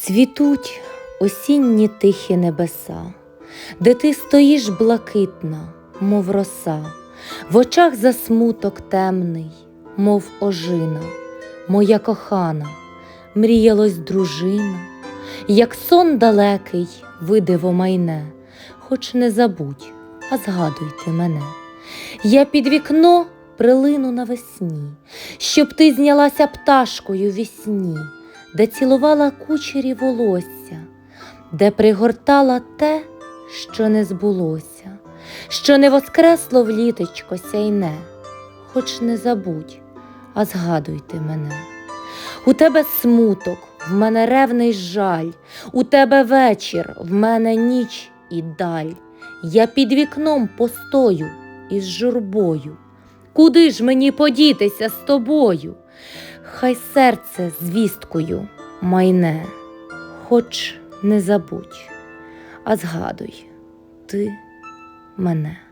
Цвітуть осінні тихі небеса, де ти стоїш блакитна, мов роса, в очах засмуток темний, мов ожина, моя кохана, мріялось дружина, як сон далекий видиво майне, хоч не забудь, а згадуйте мене. Я під вікно прилину навесні, щоб ти знялася пташкою вісні, де цілувала кучері волосся, де пригортала те, що не збулося, що не воскресло в літочко сяйне, хоч не забудь, а згадуйте мене. У тебе смуток, в мене ревний жаль, у тебе вечір, в мене ніч і даль. Я під вікном постою із журбою. Куди ж мені подітися з тобою? Хай серце звісткою майне, хоч не забудь, а згадуй ти мене.